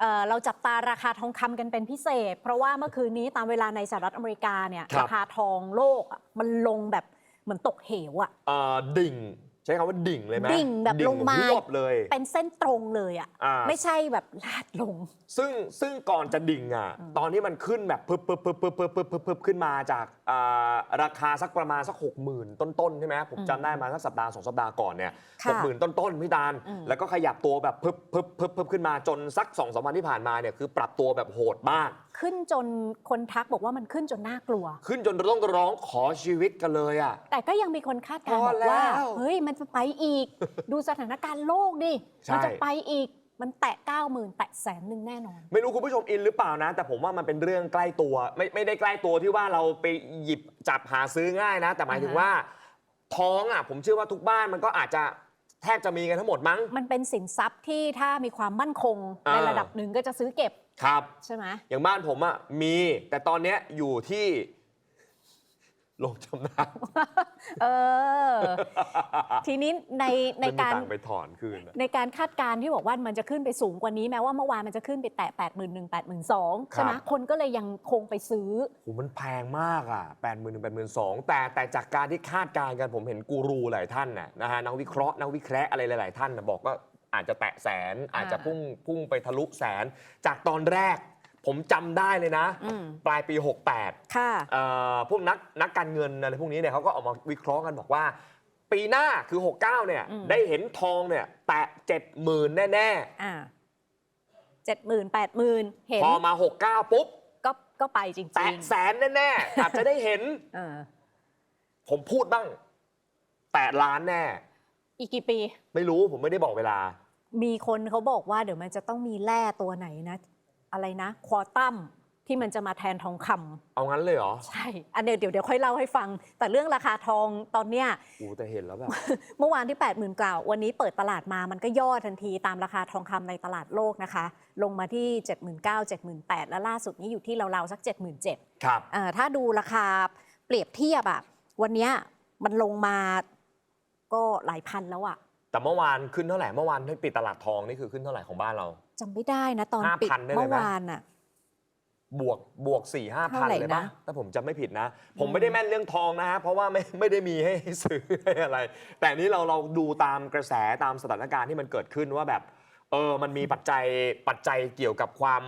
เอ่อเราจับตาราคาทองคำกันเป็นพิเศษ เพราะว่าเมื่อคืนนี้ตามเวลาในสหรัฐอเมริกาเนี่ยครับราคาทองโลกอะมันลงแบบเหมือนตกเหวอะเอ่อดิ่งใช้คำว่าดิ่งเลยไหมดิ่งแบบลงมา รวบเลย เป็นเส้นตรงเลยอะอ่า ไม่ใช่แบบลาดลง ซึ่งซึ่งก่อนจะดิ่งอะอืมตอนที่มันขึ้นแบบพึบพึบพึบพึบพึบพึบพึบพึบขึ้นมาจากอ่าราคาสักประมาณสักหกหมื่นต้นๆใช่ไหมผมจำได้มาสักสัปดาห์สองสัปดาห์ก่อนเนี่ยหค่ะกหมื่นต้นๆพี่ตาลอืม แล้วก็ขยับตัวแบบพึบพึบพึบพึบขึ้นมาจนสักสองสามวันที่ผ่านมาเนี่ยคือปรับตัวแบบโหดมาก ขึ้นจนคนทักบอกว่ามันขึ้นจนน่ากลัว ขึ้นจนต้องร้องขอชีวิตกันเลยอะ แต่ก็ยังมีคนคาดการณ์พบออกว่าแล้ว เฮ้ย มันจะไปอีก ดูสถานการณ์โลกดิ ใช่ มัจะไปอีก มันแตะ 9 0,000 แตะแสนหนึ่งแน่นอน ไม่รู้คุณผู้ชมอินหรือเปล่านะ แต่ผมว่ามันเป็นเรื่องใกล้ตัว ไม่ไม่ได้ใกล้ตัวที่ว่าเราไปหยิบจับหาซื้อง่ายนะ แต่หมายถึงอ่าฮะว่า ท้องอะผมเชื่อว่าทุกบ้านมันก็อาจจะแทบจะมีกันทั้งหมดมั้ง มันเป็นสินทรัพย์ที่ถ้ามีความมั่นคง อ่า ในระดับหนึ่งก็จะซื้อเก็บครับ ใช่ไหม อย่างบ้านผมอะมี แต่ตอนเนี้ยอยู่ที่ ลงจำนเออำทีนี้ในในไม่มีการตังค์ไปถอนคืนอะในการคาดการณ์ที่บอกว่ามันจะขึ้นไปสูงกว่านี้แม้ว่าเมื่อวานมันจะขึ้นไปแตะ8 1 0 0 0 8 2 0 0 0ใช่ไหมครับคนก็เลยยังคงไปซื้อโหมันแพงมากอะแปดหมื่นถึงแปดหมื่นสองแต่แต่จากการที่คาดการณ์กันผมเห็นกูรูหลายท่านน่ะนะฮะนักวิเคราะห์นักวิเคราะห์อะไรหลาย ๆ ท่านน่ะบอกว่าอาจจะแตะแสนอาจจะพุ่งพุ่งไปทะลุแสน จากตอนแรก ผมจำได้เลยนะ อืมปลายปี 68ค่ะ เอ่อพวกนักนักการเงินอะไรพวกนี้เนี่ยเขาก็ออกมาวิเคราะห์กันบอกว่า ปีหน้าคือ 69เนี่ยอืม ได้เห็นทองเนี่ยแตะ70,000แน่อ่าเจ็ดหมื่นแปดหมื่นเห็นๆพอมา 69 ปุ๊บ ก็ก็ไปจริงแตะแสนแน่ๆอาจจะได้เห็นๆเออผมพูดบ้างแตะล้านแน่ อีกกี่ปี ไม่รู้ผมไม่ได้บอกเวลา มีคนเขาบอกว่าเดี๋ยวมันจะต้องมีแร่ตัวไหนนะ อะไรนะควอตัมที่มันจะมาแทนทองคำเอางั้นเลยเหรอใช่ อันเดียวเดี๋ยวเดี๋ยวค่อยเล่าให้ฟัง แต่เรื่องราคาทองตอนเนี้ย อูแต่เห็นแล้วแบบ เมื่อวานที่ 8 0,000กล่าว วันนี้เปิดตลาดมามันก็ย่อทันทีตามราคาทองคำในตลาดโลกนะคะ ลงมาที่ 79,000 78,000แล้วล่าสุดนี้อยู่ที่ราวๆสัก 77,000ครับอ่าถ้าดูราคาเปรียบเทียบอะวันเนี้ยมันลงมาก็หลายพันแล้วอะแต่เมื่อวานขึ้นเท่าไหร่ เมื่อวานที่ปิดตลาดทองนี่คือขึ้นเท่าไหร่ของบ้านเรา จำไม่ได้นะ ตอนปิด5,000ได้เลยไหมเมื่อวานอะบวกบวก4ี่ห้าพัเท่านไหร่เลยปะนะถ้าผมจำไม่ผิดนะผมอืมไม่ได้แม่นเรื่องทองนะฮะเพราะว่าไม่ไม่ได้มีให้ซื้อให้อะไร แต่นี้เราเราดูตามกระแสตามสถานการณ์ที่มันเกิดขึ้นว่าแบบเออมันมีปัจจัยปัจจัยเกี่ยวกับความ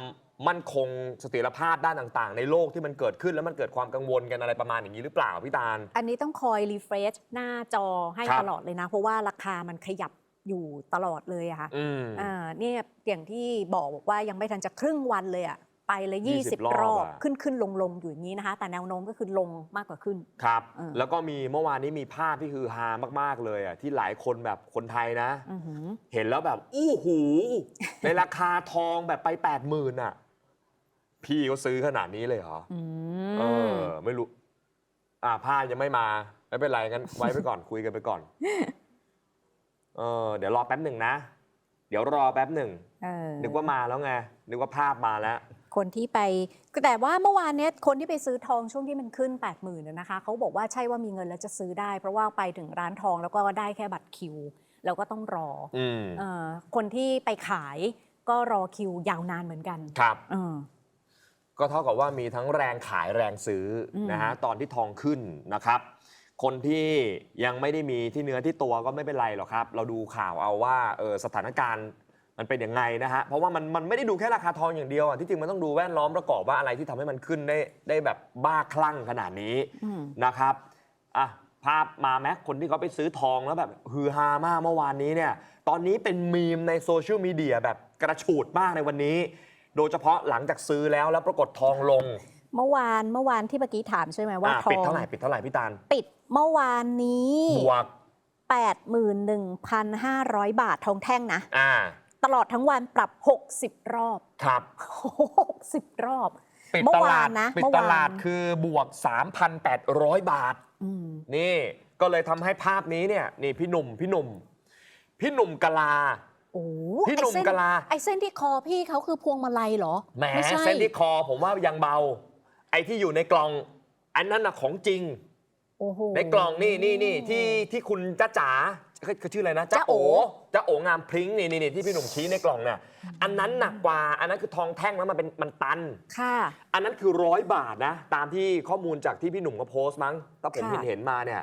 มั่นคงเสถียรภาพด้านต่าง ๆ ในโลกที่มันเกิดขึ้นแล้วมันเกิดความกังวลกันอะไรประมาณอย่างนี้หรือเปล่าพี่ตาล อันนี้ต้องคอยรีเฟรชหน้าจอให้ครับ ตลอดเลยนะ เพราะว่าราคามันขยับ อยู่ตลอดเลยอะค่ะอืม อ่าเนี่ยอย่างที่บอกบอกว่ายังไม่ทันจะครึ่งวันเลยอะไปเลย20 20รอบรอบอะ ขึ้นขึ้นลงลงอยู่อย่างนี้นะคะ แต่แนวโน้มก็คือลงมากกว่าขึ้น ครับ เออ แล้วก็มีเมื่อวานนี้มีภาพที่คือฮามากๆเลยอะที่หลายคนแบบคนไทยนะ อือหือ เห็นแล้วแบบ อู้หู ในราคาทองแบบไปแปดหมื่นอะ พี่ก็ซื้อขนาดนี้เลยเหรอ อืเอมอไม่รู้ อ่าผ้ายังไม่มา ไม่เป็นไรงั้น ไว้ไปก่อนคุยกันไปก่อนเออเดี๋ยวรอแป๊บหนึ่งนะ เดี๋ยวรอแป๊บหนึ่งเออนึกว่ามาแล้วไงนึกว่าภาพมาแล้ว คนที่ไปแต่ว่าเมื่อวานเนี้ยคนที่ไปซื้อทองช่วงที่มันขึ้น 8 0,000ื่นนะคะเขาบอกว่าใช่ว่ามีเงินแล้วจะซื้อได้ เพราะว่าไปถึงร้านทองแล้วก็ได้แค่บัตรคิว แล้วก็ต้องรออืมเออคนที่ไปขายก็รอคิวยาวนานเหมือนกันครับ เออ ก็เท่ากับว่ามีทั้งแรงขายแรงซื้ออม นะฮะตอนที่ทองขึ้นนะครับ คนที่ยังไม่ได้มีที่เนื้อที่ตัวก็ไม่เป็นไรหรอกครับ เราดูข่าวเอาว่าเออสถานการณ์มันเป็นยังไงนะฮะ เพราะว่ามันมันไม่ได้ดูแค่ราคาทองอย่างเดียวอะที่จริงมันต้องดูแวดล้อมประกอบว่าอะไรที่ทำให้มันขึ้นได้ได้แบบบ้าคลั่งขนาดนี้อืม นะครับอะภาพมาแม็กคนที่เขาไปซื้อทองแล้วแบบฮือฮามากเมื่อวานนี้เนี่ยตอนนี้เป็นมีมในโซเชียลมีเดียแบบกระฉูดมากในวันนี้ โดยเฉพาะหลังจากซื้อแล้วแล้วปรากฏทองลง เมื่อวานเมื่อวานที่เมื่อกี้ถามใช่ไหมว่าอะทอปิดงเท่าไหร่ปิดเท่าไหร่พี่ตาลปิดเมื่อวานนี้ บวก81,500 บาททองแท่งนะ อ่าตลอดทั้งวันปรับ 60 รอบ ครับ 60 รอบ ปิดเมื่ตอวาลานดนะปิดเมื่อตวาน ลาดคือบวก 3,800 บาท อืมนี่ก็เลยทำให้ภาพนี้เนี่ยนี่พี่หนุ่มพี่หนุ่ม พี่หนุ่มกะลา โอ้พี่หนุ่มไอ้เส้กะลา ไอ้เส้นที่คอพี่เขาคือพวงมาลัยเหรอแหมไม่ใช่เส้นที่คอผมว่ายังเบา ไอ้ที่อยู่ในกล่อง อันนั้นน่ะของจริง โอ้โห ในกล่องนี่นี่นี่ที่ที่คุณจ้าจ๋าเขาเขาชื่ออะไรนะจ๊ะจ้าโอ๋โอจ้าโองามพริ้งนี่นี่นี่ที่พี่หนุ่มชี้ในกล่องเนี่ยอันนั้นหนักกว่า อันนั้นคือทองแท่งแล้วมันเป็นมันตัน ค่ะ อันนั้นคือร้อยบาทนะ ตามที่ข้อมูลจากที่พี่หนุ่มก็โพสต์มั้งถ้าผมค่ะเห็นเห็นมาเนี่ย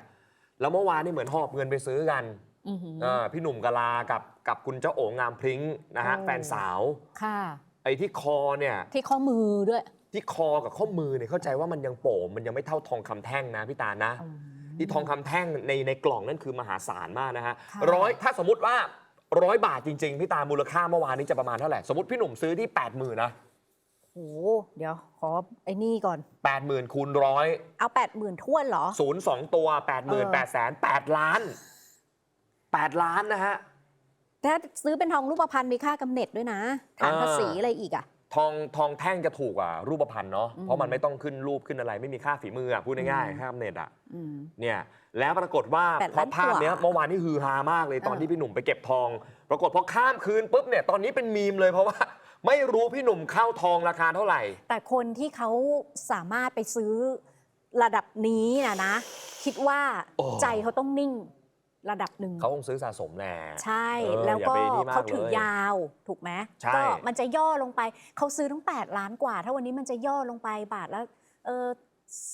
แล้วเมื่อวานนี่เหมือนหอบเงินไปซื้อกันอือหือ เออพี่หนุ่มกะลากับกับคุณเจ้าโองามพริ้งนะฮะโอ้ แฟนสาว ค่ะ ไอ้ที่คอเนี่ย ที่ข้อมือด้วย ที่คอกับข้อมือเนี่ยเข้าใจว่ามันยังโป่งมันยังไม่เท่าทองคำแท่งนะพี่ตาลนะ ที่ทองคำแท่งในในกล่องนั่นคือมหาศาลมากนะฮะค่ะ ร้อยถ้าสมมติว่าร้อยบาทจริง ๆ พี่ตามูลค่าเมื่อวานนี้จะประมาณเท่าไหร่ สมมติพี่หนุ่มซื้อที่ 8 0,000นะโอ้โหเดี๋ยว ขอไอ้นี่ก่อน8 0,000คูณร้อยเอาแปดหมื่นท้วนเหรอ ศูนย์สองตัว8 0 0 0เอ0อ8แสน8ล้าน 8 ล้านนะฮะ ถ้าซื้อเป็นทองรูปพรรณมีค่ากำเนิดด้วยนะฐานอ่าภาษีอะไรอีกอะ ทองทองแท่งจะถูกกว่ารูปพรรณเนาะอืมเพราะมันไม่ต้องขึ้นรูปขึ้นอะไร ไม่มีค่าฝีมืออะพูดง่ายอืมๆค่ากำเนิดอะอืม เนี่ยแล้วปรากฏว่าแปดพอล้านภาพเนี้ยกว่าเมื่อวานนี่ฮือฮามากเลยตอนเออ ที่พี่หนุ่มไปเก็บทอง ปรากฏพอข้ามคืนปุ๊บเนี่ยตอนนี้เป็นมีมเลยเพราะว่า ไม่รู้พี่หนุ่มเข้าทองราคาเท่าไหร่ แต่คนที่เขาสามารถไปซื้อระดับนี้นะนะ คิดว่าโอ้ ใจเขาต้องนิ่ง ระดับหนึ่งเขาคงซื้อสะสมแน่ ใช่ เออแล้วก็อย่าไปนี่มากเขาถือเลยยาว ถูกไหมใช่ ก็มันจะย่อลงไปเขาซื้อทั้ง 8 ล้านกว่า ถ้าวันนี้มันจะย่อลงไปบาทแล้วเออ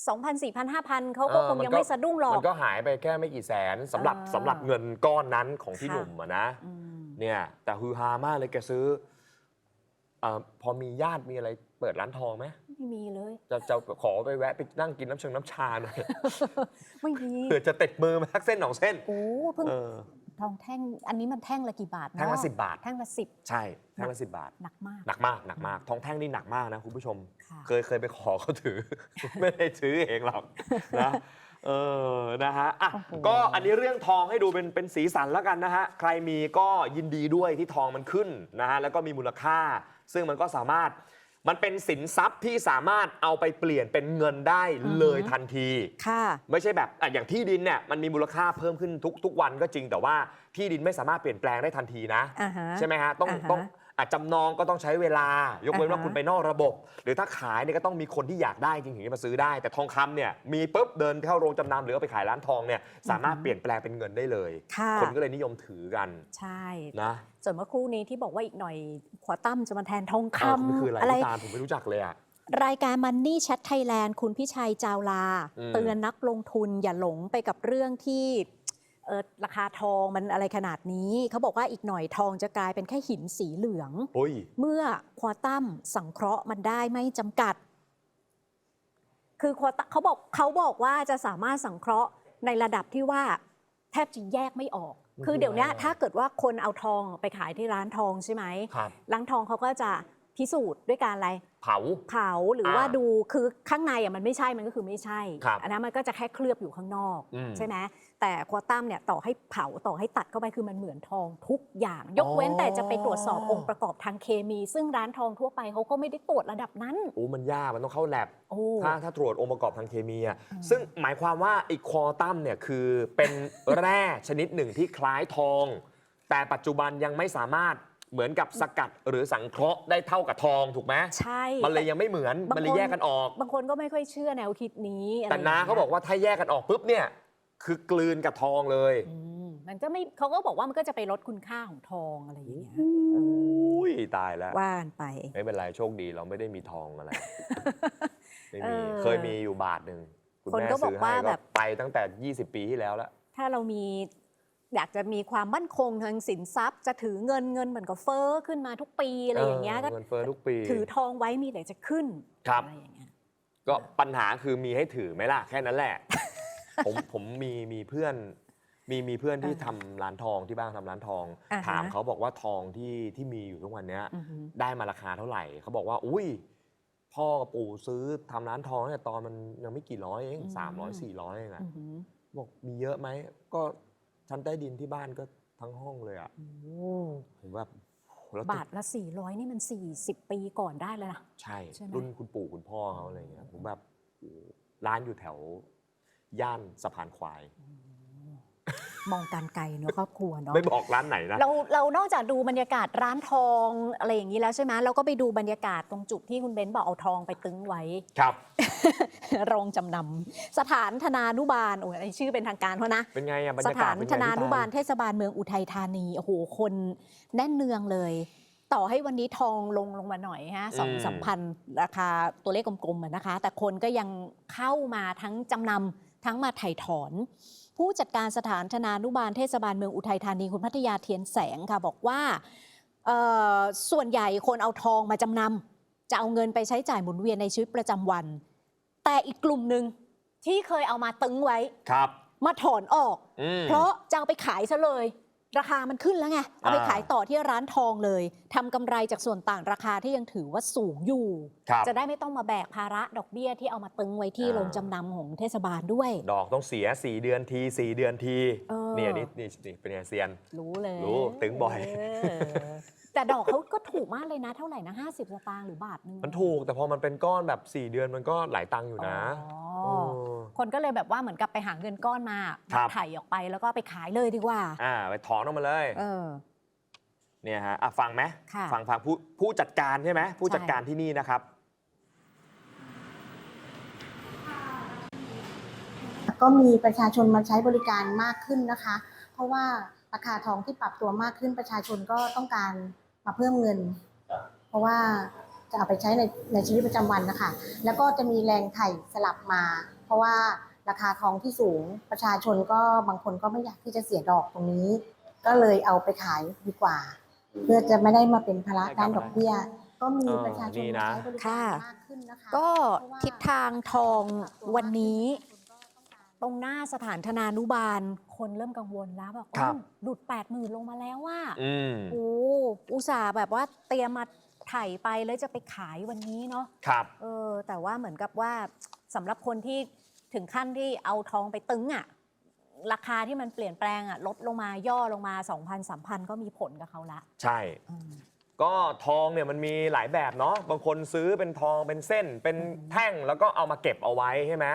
สองพันสี่พันห้าพันเขาก็เออคงมันยังก็ไม่สะดุ้งหรอมัก นก็หายไปแค่ไม่กี่แสนสำหรับอ่าสำหรับเงินก้อนนั้นของพี่ค่ะ หนุ่มอะนะ อืมเนี่ยแต่ฮือฮามากเลยแกซื้อเอ่อพอมีญาติมีอะไรเปิดร้านทองไหม ไม่มีเลย จะจะขอไปแวะไปนั่งกินน้ำเชิงน้ำชาหน่อย ไม่มีเผื่อจะติดมือมาสักเส้นสองเส้น โอ้เพิ่งเออ ทองแท่งอันนี้มันแท่งละกี่บาทเนอแท่งละ10บาท แท่งละสิบใช่แท่งละสิบบาท หนักมากหนักมากหนักมากทองแท่งนี่หนักมากนะคุณผู้ชม ค่ะ เคยเคยไปขอเขาถือ ไม่ได้ถือเองหรอกนะเออนะฮะอะโอ้โห ก็อันนี้เรื่องทองให้ดูเป็นเป็นสีสันแล้วกันนะฮะ ใครมีก็ยินดีด้วยที่ทองมันขึ้นนะฮะแล้วก็มีมูลค่า ซึ่งมันก็สามารถ มันเป็นสินทรัพย์ที่สามารถเอาไปเปลี่ยนเป็นเงินได้เลยทันที ค่ะ ไม่ใช่แบบอะอย่างที่ดินเนี่ยมันมีมูลค่าเพิ่มขึ้นทุกทุกวันก็จริงแต่ว่าที่ดินไม่สามารถเปลี่ยนแปลงได้ทันทีนะ อ่าฮะใช่ไหมฮะต้องอ่าฮะ ต้อง อาจจำนองก็ต้องใช้เวลา ยกเว้นว่าอ่าฮะ คุณไปนอกระบบ หรือถ้าขายเนี่ยก็ต้องมีคนที่อยากได้จริงถึงจะมาซื้อได้ แต่ทองคำเนี่ยมีปุ๊บเดินเข้าโรงจำนำหรือเอาไปขายร้านทองเนี่ยสามารถเปลี่ยนแปลงเป็นเงินได้เลย ค่ะ คนก็เลยนิยมถือกันใช่ นะ ส่วนเมื่อครู่นี้ที่บอกว่าอีกหน่อยขวาตั้มจะมาแทนทองคเออมันคืออะไรำอะไร พี่ตาลผมไม่รู้จักเลยอะ รายการ Money Chat Thailand คุณพิชัยจาวลา อืม เตือนนักลงทุนอย่าหลงไปกับเรื่องที่ เอ่อราคาทองมันอะไรขนาดนี้ เขาบอกว่าอีกหน่อยทองจะกลายเป็นแค่หินสีเหลือง โอ้ย เมื่อควอตัมสังเคราะห์มันได้ไม่จำกัด คือควอตัเขาบอกเขาบอกว่าจะสามารถสังเคราะห์ในระดับที่ว่าแทบจะแยกไม่ออก มันคือเดี๋ยวเนี้ยคืออะไรอะ ถ้าเกิดว่าคนเอาทองไปขายที่ร้านทองใช่ไหม ครับ ร้านทองเขาก็จะพิสูจน์ด้วยการอะไร เผา เผาหรือว่าอ่าดูคือข้างในอะมันไม่ใช่มันก็คือไม่ใช่ครับอันนั้นมันก็จะแค่เคลือบอยู่ข้างนอกอืมใช่ไหมแต่ควอตัมเนี่ยต่อให้เผาต่อให้ตัดเข้าไปคือมันเหมือนทองทุกอย่าง ยกเว้นแต่จะไปตรวจสอบองค์ประกอบทางเคมี ซึ่งร้านทองทั่วไปเขาก็ไม่ได้ตรวจระดับนั้น โอ้มันยากมันต้องเข้าแลบโอ้ ถ้าถ้าตรวจองค์ประกอบทางเคมีอะอืม ซึ่งหมายความว่าไอ้ควอตัมเนี่ยคือเป็น แร่ชนิดหนึ่งที่คล้ายทอง แต่ปัจจุบันยังไม่สามารถ เหมือนกับสกัดหรือสังเคราะห์ได้เท่ากับทองถูกไหมใช่มันเลยยังไม่เหมือน บางมันเลยคนแยกกันออก บางคนก็ไม่ค่อยเชื่อแนวคิดนี้อะไรแต่น้าย่งงี้ยเขาบอกว่าถ้าแยกกันออกปุ๊บเนี่ย คือกลืนกับทองเลย อืมมันก็ไม่เขาก็บอกว่ามันก็จะไปลดคุณค่าของทองอะไรอย่างเงี้ยอุ้ยตายแล้ว ว่านไป ไม่เป็นไรโชคดีเราไม่ได้มีทองอะไร ไม่มี เออเคยมีอยู่บาทหนึ่งคุณคนแม่ก็บอกซื้อว่าให้แบก็บไปตั้งแต่ 20 ปีที่แล้วแล้วถ้าเรามี อยากจะมีความมั่นคงทางสินทรัพย์ จะถือเงินเงินเหมือนกับเฟ้อขึ้นมาทุกปีอะไรอย่างเงี้ยก็เงินเฟ้อทุกปี ถือทองไว้มีแต่จะขึ้นครับอะไรอย่างเงี้ยก็ปัญหาคือมีให้ถือไหมล่ะแค่นั้นแหละ ผมผมมีมีเพื่อน มีมีเพื่อนที่อ่าทำร้านทองที่บ้านทำร้านทองอ่าฮะถามเขาบอกว่าทองที่ที่มีอยู่ทุกวันเนี้ยอือหือได้มาราคาเท่าไหร่เขาบอกว่าอุ้ยพ่อกับปู่ซื้อทำร้านทองตั้งแต่ตอนมันยังไม่กี่ร้อยเองสามร้อยสี่ร้อยเองอะอือหือบอกมีเยอะไหมก็ ชั้นใต้ดินที่บ้านก็ทั้งห้องเลยอะโอ้ผมแบบโหแล้วบาทละ 400 นี่มัน 40 ปีก่อนได้แล้วนะ ใช่ ใช่ไหม รุ่นคุณปู่คุณพ่อเขาอะไรเงี้ยผมแบบโอ้โหร้านอยู่แถว ย่านสะพานควายม องการไกลเนาะครอบครัวเนาะ ไม่บอกร้านไหนนะ เราเรานอกจากดูบรรยากาศร้านทองอะไรอย่างนี้แล้วใช่ไหมเราก็ไปดูบรรยากาศตรงจุดที่คุณเบนซ์บอกเอาทองไปตึงไว้ ครับ โรงจำนำสถานธนานุบาลโอ้ยอันนี้ชื่อเป็นทางการเขานะ เป็นไงอะบรรสยากาถาศนเป็ไงธนานุบาลพี่เทศบาลเมืองอุทัยธานีโอ้โหคนแน่นเนืองเลย ต่อให้วันนี้ทองลงลงมาหน่อยฮะสองสามพันราคาตัวเลขกลมๆอะนะคะ แต่คนก็ยังเข้ามาทั้งจำนำทั้งมาไถ่ถอน ผู้จัดการสถานธนานุบาลเทศบาลเมืองอุทัยธานีคุณพัทยาเทียนแสงค่ะบอกว่าเอ่อส่วนใหญ่คนเอาทองมาจำนำจะเอาเงินไปใช้จ่ายหมุนเวียนในชีวิตประจำวัน แต่อีกกลุ่มหนึ่งที่เคยเอามาตึงไว้ครับมาถอนออกอืมเพราะจะเอาไปขายซะเลย ราคามันขึ้นแล้วไง เอาไปอ่าขายต่อที่ร้านทองเลยทำกำไรจากส่วนต่างราคาที่ยังถือว่าสูงอยู่ครับจะได้ไม่ต้องมาแบกภาระดอกเบี้ยที่เอามาตึงไว้ที่อ่าโรงจำนำของเทศบาลด้วย ดอกต้องเสีย 4 เดือนที 4 เดือนทีเออเนี่ยนี่นี่นี่เป็นไงเซียน รู้เลย รู้ตึงบ่อยเออแต่ดอกเขาก็ถูกมากเลยนะ เท่าไหร่นะ 50 สตางค์หรือบาทหนึง มันถูกแต่พอมันเป็นก้อนแบบ 4 เดือนมันก็หลายตังค์อยู่นะอ๋อเออ คนก็เลยแบบว่าเหมือนกับไปหาเงินก้อนมาครับ ถ่ายออกไปแล้วก็ไปขายเลยดีกว่า อ่าไปถอนออกมาเลย เออ เนี่ยฮะอะฟังไหมค่ะฟังฟังผู้ผู้จัดการใช่ไหมผู้จัดใช่การที่นี่นะครับ ก็มีประชาชนมาใช้บริการมากขึ้นนะคะ เพราะว่าราคาทองที่ปรับตัวมากขึ้นประชาชนก็ต้องการมาเพิ่มเงิน เพราะว่าจะเอาไปใช้ในในชีวิตประจำวันนะคะ แล้วก็จะมีแรงไถ่สลับมา เพราะว่าราคาทองที่สูงประชาชนก็บางคนก็ไม่อยากที่จะเสียดอกตรงนี้ ก็เลยเอาไปขายดีกว่า เพื่อจะไม่ได้มาเป็นภาระด้านดอกเบี้ย ก็มีประชาชนมาใช้บริการมากขึ้นนะคะก็ทิศทางทองวันนี้ตรงหน้าสถานธนานุบาลคนเริ่มกังวลแล้วแบบครับอ้าวหลุด8 0,000ลงมาแล้วว่าอืมโอ้อุตส่าห์แบบว่าเตรียมมาไถ่ไปแล้วจะไปขายวันนี้เนาะครับเออแต่ว่าเหมือนกับว่า สำหรับคนที่ถึงขั้นที่เอาทองไปตึงอะ่ะราคาที่มันเปลี่ยนแปลงอะ่ะลดลงมาย่อลงมา 2,000 3,000 ก็มีผลกับเขาละใช่ อืม ก็ทองเนี่ยมันมีหลายแบบเนาะบางคนซื้อเป็นทองเป็นเส้น เป็นแท่งแล้วก็เอามาเก็บเอาไว้ใช่ไหม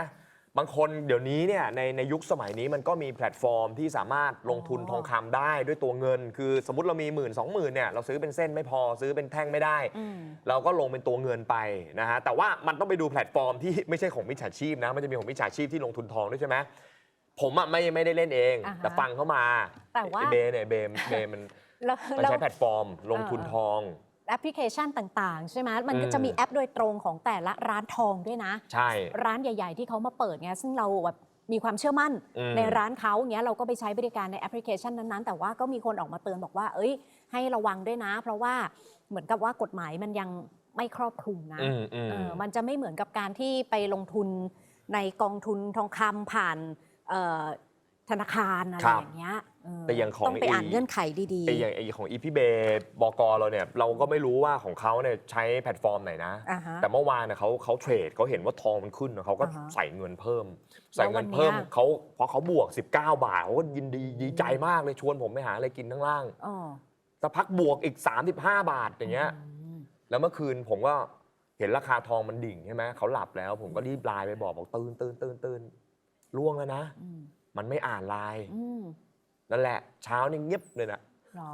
บางคนเดี๋ยวนี้เนี่ยในในยุคสมัยนี้มันก็มีแพลตฟอร์มที่สามารถลงทุนอ๋อทองคำได้ด้วยตัวเงิน คือสมมติเรามีหมื่นสองหมื่นเนี่ยเราซื้อเป็นเส้นไม่พอซื้อเป็นแท่งไม่ได้อืมเราก็ลงเป็นตัวเงินไปนะฮะแต่ว่ามันต้องไปดูแพลตฟอร์มที่ไม่ใช่ของมิจฉาชีพนะมันจะมีของมิจฉาชีพที่ลงทุนทองด้วยใช่ไหมผมอะไม่ไม่ได้เล่นเอง อ่าฮะแต่ฟังเข้ามาแต่ว่า ไอ้เบเนี่ยเบมเบมันแล้วมันแล้วใช้แพลตฟอร์มลงทุนเออทอง แอปพลิเคชันต่าง ๆ ใช่ไหมมันก็อืมจะมีแอปโดยตรงของแต่ละร้านทองด้วยนะ ใช่ ร้านใหญ่ ๆ ที่เขามาเปิดเนี่ยซึ่งเราแบบมีความเชื่อมั่นอืมในร้านเขาอย่างเงี้ยเราก็ไปใช้บริการในแอปพลิเคชันนั้นๆ แต่ว่าก็มีคนออกมาเตือนบอกว่า เอ้ย ให้ระวังด้วยนะ เพราะว่าเหมือนกับว่ากฎหมายมันยังไม่ครอบคลุมนะอืมอืมเออมันจะไม่เหมือนกับการที่ไปลงทุนในกองทุนทองคำผ่านเอ่อธนาคารอะไรครับอย่างเงี้ยเออ แต่อย่างของต้องไปอ่านอีเงื่อนไขดีไอ้อย่างไอ้ของอีพีเบบกเราเนี่ยเราก็ไม่รู้ว่าของเขาเนี่ยใช้แพลตฟอร์มไหนนะ อ่าฮะ แต่เมื่อวานเนี่ยเขาเขาเทรดเขาเห็นว่าทองมันขึ้นเขาก็อ่าฮะใส่เงินเพิ่ม ใส่แล้ววัเงินนเนี้ยเพิ่มเขาเพราะเขาบวก 19 บาทเขาก็ยินดีดีใจมากเลยชวนผมไปหาอะไรกินข้างล่างๆอ๋อสักพักบวกอีก 35 บาทอย่างเงี้ยมแล้วเมื่อคืนผมก็เห็นราคาทองมันดิ่งใช่ไหมเขาหลับแล้ว ผมก็รีบไลน์ไปบอกบอกตื่นตื่นตื่นตื่นล่วงแล้วนะ อืมมันไม่อ่านไลน์อืม นั่นแหละเช้านี่เงียบเลยนะเหรอ